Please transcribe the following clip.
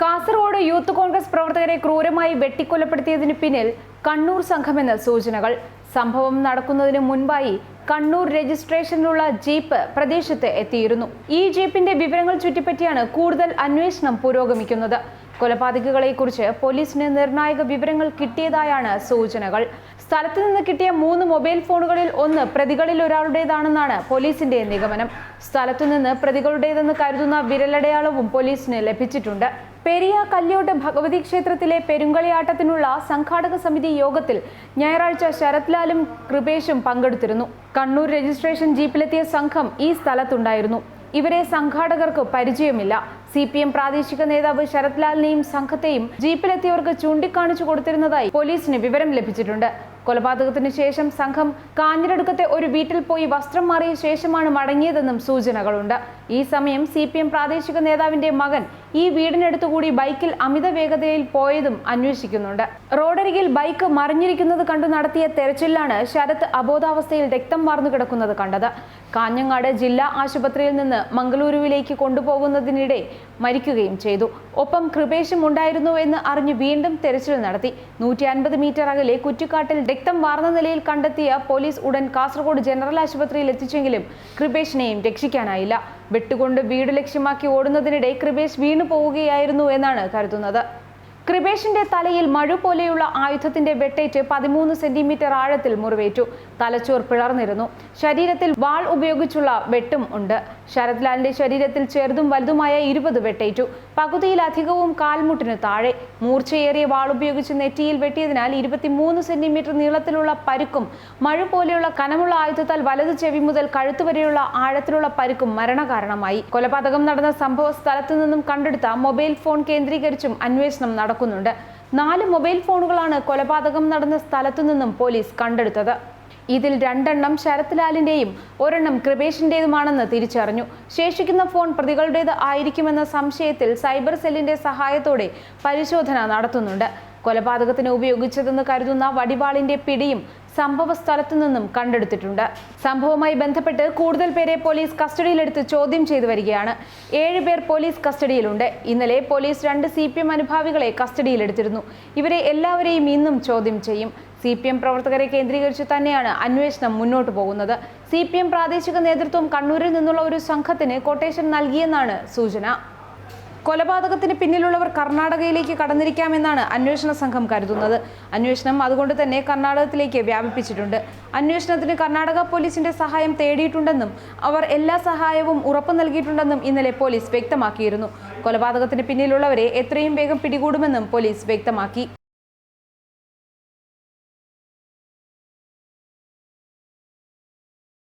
Kasaragod youth Congress പ്രവർത്തകരെ ക്രൂരമായി വെട്ടിക്കൊലപ്പെടുത്തിയതിനു പിന്നിൽ കണ്ണൂർ സംഘമെന്ന് സൂചനകൾ. സംഭവം നടക്കുന്നതിന് മുൻപായി കണ്ണൂർ രജിസ്ട്രേഷനിലുള്ള ജീപ്പ് പ്രദേശത്ത് എത്തിയിരുന്നു. ഈ ജീപ്പിന്റെ വിവരങ്ങൾ ചുറ്റിപ്പറ്റിയാണ് കൂടുതൽ അന്വേഷണം പുരോഗമിക്കുന്നത്. കൊലപാതകികളെക്കുറിച്ച് പോലീസിന് നിർണായക വിവരങ്ങൾ കിട്ടിയതായാണ് സൂചനകൾ. സ്ഥലത്ത് നിന്ന് കിട്ടിയ മൂന്ന് മൊബൈൽ ഫോണുകളിൽ ഒന്ന് പ്രതികളിൽ ഒരാളുടേതാണെന്നാണ് പോലീസിന്റെ നിഗമനം. സ്ഥലത്തു നിന്ന് പ്രതികളുടേതെന്ന് കരുതുന്ന വിരലടയാളവും പോലീസിന് ലഭിച്ചിട്ടുണ്ട്. പെരിയ കല്യോട്ട് ഭഗവതി ക്ഷേത്രത്തിലെ പെരുങ്കളിയാട്ടത്തിനുള്ള സംഘാടക സമിതി യോഗത്തിൽ ഞായറാഴ്ച ശരത് ലാലും കൃപേഷും പങ്കെടുത്തിരുന്നു. കണ്ണൂർ രജിസ്ട്രേഷൻ ജീപ്പിലെത്തിയ സംഘം ഈ സ്ഥലത്തുണ്ടായിരുന്നു. ഇവരെ സംഘാടകർക്ക് പരിചയമില്ല. സി പി എം പ്രാദേശിക നേതാവ് ശരത് ലാലിനെയും സംഘത്തെയും ജീപ്പിലെത്തിയവർക്ക് ചൂണ്ടിക്കാണിച്ചു കൊടുത്തിരുന്നതായി പോലീസിന് വിവരം ലഭിച്ചിട്ടുണ്ട്. കൊലപാതകത്തിന് ശേഷം സംഘം കാഞ്ഞിരടുക്കത്തെ ഒരു വീട്ടിൽ പോയി വസ്ത്രം മാറിയ ശേഷമാണ് മടങ്ങിയതെന്നും സൂചനകളുണ്ട്. ഈ സമയം സി പി എം പ്രാദേശിക നേതാവിന്റെ മകൻ ഈ വീടിനടുത്തുകൂടി ബൈക്കിൽ അമിത വേഗതയിൽ പോയതും അന്വേഷിക്കുന്നുണ്ട്. റോഡരികിൽ ബൈക്ക് മറിഞ്ഞിരിക്കുന്നത് കണ്ടു നടത്തിയ തെരച്ചിലാണ് ശരത് അബോധാവസ്ഥയിൽ രക്തം വാർന്നു കിടക്കുന്നത് കണ്ടത്. കാഞ്ഞങ്ങാട് ജില്ലാ ആശുപത്രിയിൽ നിന്ന് മംഗളൂരുവിലേക്ക് കൊണ്ടുപോകുന്നതിനിടെ മരിക്കുകയും ചെയ്തു. ഒപ്പം കൃപേഷും ഉണ്ടായിരുന്നു എന്ന് അറിഞ്ഞ് വീണ്ടും തെരച്ചിൽ നടത്തി. നൂറ്റി അൻപത് മീറ്റർ അകലെ കുറ്റിക്കാട്ടിൽ രക്തം വാർന്ന നിലയിൽ കണ്ടെത്തിയ പോലീസ് ഉടൻ കാസർഗോഡ് ജനറൽ ആശുപത്രിയിൽ എത്തിച്ചെങ്കിലും കൃപേഷിനെയും രക്ഷിക്കാനായില്ല. വെട്ടുകൊണ്ട് വീട് ലക്ഷ്യമാക്കി ഓടുന്നതിനിടെ കൃപേഷ് വീണു പോവുകയായിരുന്നു എന്നാണ് കരുതുന്നത്. കൃപേഷിന്റെ തലയിൽ മഴു പോലെയുള്ള ആയുധത്തിന്റെ വെട്ടേറ്റ് പതിമൂന്ന് സെന്റിമീറ്റർ ആഴത്തിൽ മുറിവേറ്റു. തലച്ചോർ പിളർന്നിരുന്നു. ശരീരത്തിൽ വാൾ ഉപയോഗിച്ചുള്ള വെട്ടും ഉണ്ട്. ശരത് ലാലിന്റെ ശരീരത്തിൽ ചെറുതും വലുതുമായ ഇരുപത് വെട്ടേറ്റു. പകുതിയിലധികവും കാൽമുട്ടിന് താഴെ. മൂർച്ചയേറിയ വാളുപയോഗിച്ച് നെറ്റിയിൽ വെട്ടിയതിനാൽ ഇരുപത്തിമൂന്ന് സെന്റിമീറ്റർ നീളത്തിലുള്ള പരുക്കും മഴ പോലെയുള്ള കനമുള്ള ആയുധത്താൽ വലതു ചെവി മുതൽ കഴുത്തുവരെയുള്ള ആഴത്തിലുള്ള പരുക്കും മരണകാരണമായി. കൊലപാതകം നടന്ന സംഭവ സ്ഥലത്തു നിന്നും കണ്ടെടുത്ത മൊബൈൽ ഫോൺ കേന്ദ്രീകരിച്ചും അന്വേഷണം നടക്കുന്നുണ്ട്. നാല് മൊബൈൽ ഫോണുകളാണ് കൊലപാതകം നടന്ന സ്ഥലത്തു നിന്നും പോലീസ് കണ്ടെടുത്തത്. ഇതിൽ രണ്ടെണ്ണം ശരത് ലാലിന്റെയും ഒരെണ്ണം കൃപേഷിന്റേതുമാണെന്ന് തിരിച്ചറിഞ്ഞു. ശേഷിക്കുന്ന ഫോൺ പ്രതികളുടേത് ആയിരിക്കുമെന്ന സംശയത്തിൽ സൈബർ സെല്ലിന്റെ സഹായത്തോടെ പരിശോധന നടത്തുന്നുണ്ട്. കൊലപാതകത്തിന് ഉപയോഗിച്ചതെന്ന് കരുതുന്ന വടിവാളിന്റെ പിടിയും സംഭവ സ്ഥലത്തു നിന്നും കണ്ടെടുത്തിട്ടുണ്ട്. സംഭവവുമായി ബന്ധപ്പെട്ട് കൂടുതൽ പേരെ പോലീസ് കസ്റ്റഡിയിലെടുത്ത് ചോദ്യം ചെയ്തു വരികയാണ്. ഏഴുപേർ പോലീസ് കസ്റ്റഡിയിലുണ്ട്. ഇന്നലെ പോലീസ് രണ്ട് സി പി എം അനുഭാവികളെ കസ്റ്റഡിയിലെടുത്തിരുന്നു. ഇവരെ എല്ലാവരെയും ഇന്നും ചോദ്യം ചെയ്യും. സി പി എം പ്രവർത്തകരെ കേന്ദ്രീകരിച്ച് തന്നെയാണ് അന്വേഷണം മുന്നോട്ട് പോകുന്നത്. സി പി എം പ്രാദേശിക നേതൃത്വം കണ്ണൂരിൽ നിന്നുള്ള ഒരു സംഘത്തിന് കൊട്ടേഷൻ നൽകിയെന്നാണ് സൂചന. കൊലപാതകത്തിന് പിന്നിലുള്ളവർ കർണാടകയിലേക്ക് കടന്നിരിക്കാമെന്നാണ് അന്വേഷണ സംഘം കരുതുന്നത്. അന്വേഷണം അതുകൊണ്ട് തന്നെ കർണാടകത്തിലേക്ക് വ്യാപിപ്പിച്ചിട്ടുണ്ട്. അന്വേഷണത്തിന് കർണാടക പോലീസിന്റെ സഹായം തേടിയിട്ടുണ്ടെന്നും അവർ എല്ലാ സഹായവും ഉറപ്പു നൽകിയിട്ടുണ്ടെന്നും ഇന്നലെ പോലീസ് വ്യക്തമാക്കിയിരുന്നു. കൊലപാതകത്തിന് പിന്നിലുള്ളവരെ എത്രയും വേഗം പിടികൂടുമെന്നും പോലീസ് വ്യക്തമാക്കി.